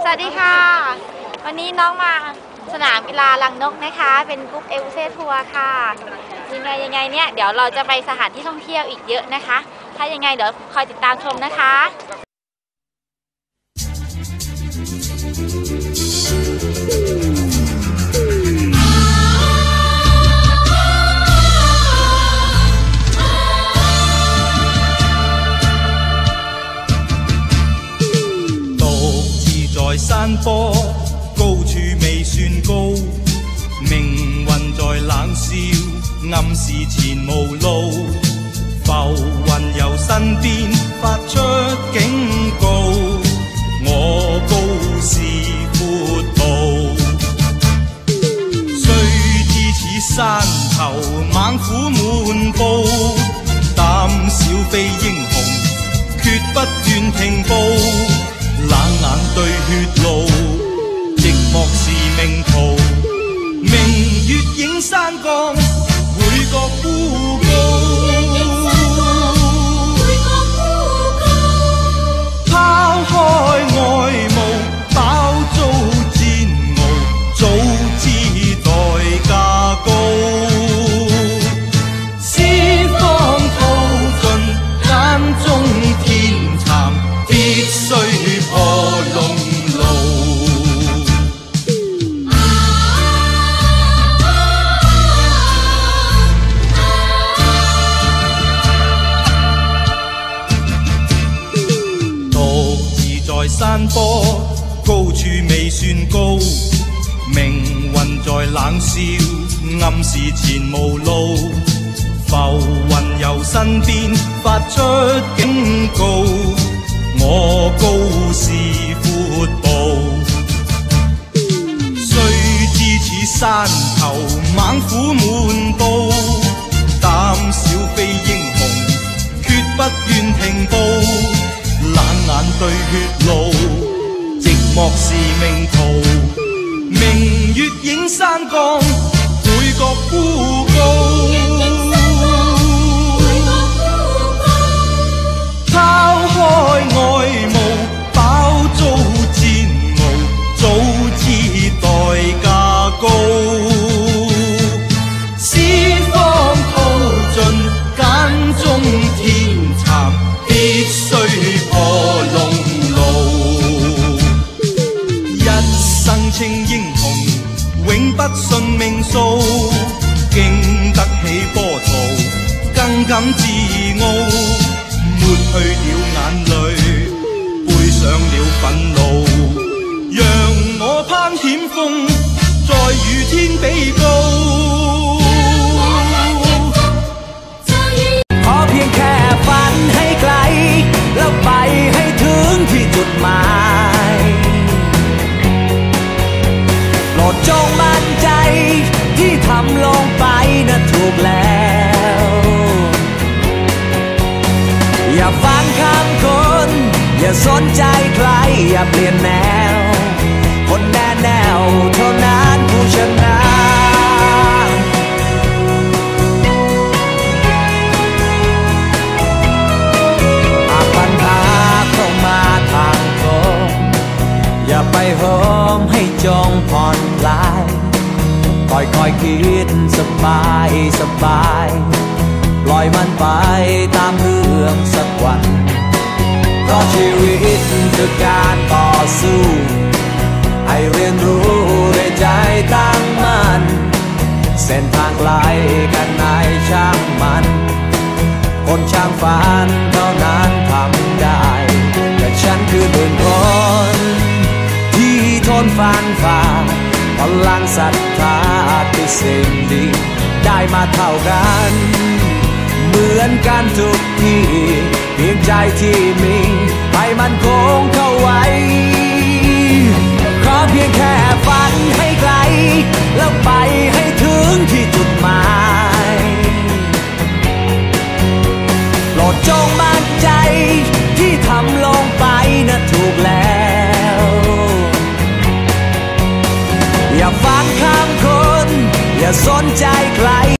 สวัสดีค่ะ วันนี้น้องมาสนามกีฬาลังนกนะคะ เป็นกรุ๊ปเอลเซทัวร์ค่ะ ยังไงยังไงเนี่ย เดี๋ยวเราจะไปสถานที่ท่องเที่ยวอีกเยอะนะคะ ถ้ายังไงเดี๋ยวคอยติดตามชมนะคะ 山坡，高处未算高，命运在冷笑，暗示前无路。浮云由身边山坡，高处未算高，命运在冷笑，暗示前无路。浮云由身边发出警告，我山崗，會覺孤高。抛开外慕，饱遭煎熬，早知代价高。四方涛，更感自傲。抹去了眼泪，背上了愤怒，让我攀险峰，再与天比高。 ขอเพียงแค่ฝันให้ไกล แล้วไปให้ถึงที่จุดหมายโปรดจงมั่นใจที่ทำลงไปนั้นถูกแล้ว อย่าฟังคำคน อย่าสนใจใคร อย่าเปลี่ยนแนว คนแน่แนวเท่านั้นผู้ชนะหากปัญหาเข้ามาทางตรงอย่าไปโหมให้จงผ่อนคลาย ค่อยคอยๆคิดสบายสบาย ล่อยมันไปตามเรื่องสักวัน เพราะชีวิตคือการต่อสู้ ให้เรียนรู้ด้วยใจตั้งมั่นเส้นทางไกลกันไหนช่างมัน คนช่างฝันเท่านั้นทำได้ แต่ฉันคือหนึ่งคน ที่ทนฟันฝ่าพลังศรัทธาคือสิ่งดีได้มาเท่ากัน เหมือนกันทุกทีเพียงใจที่มีให้มันคงเข้าไว้ ขอเพียงแค่ฝันให้ไกล แล้วไปให้ถึงที่จุด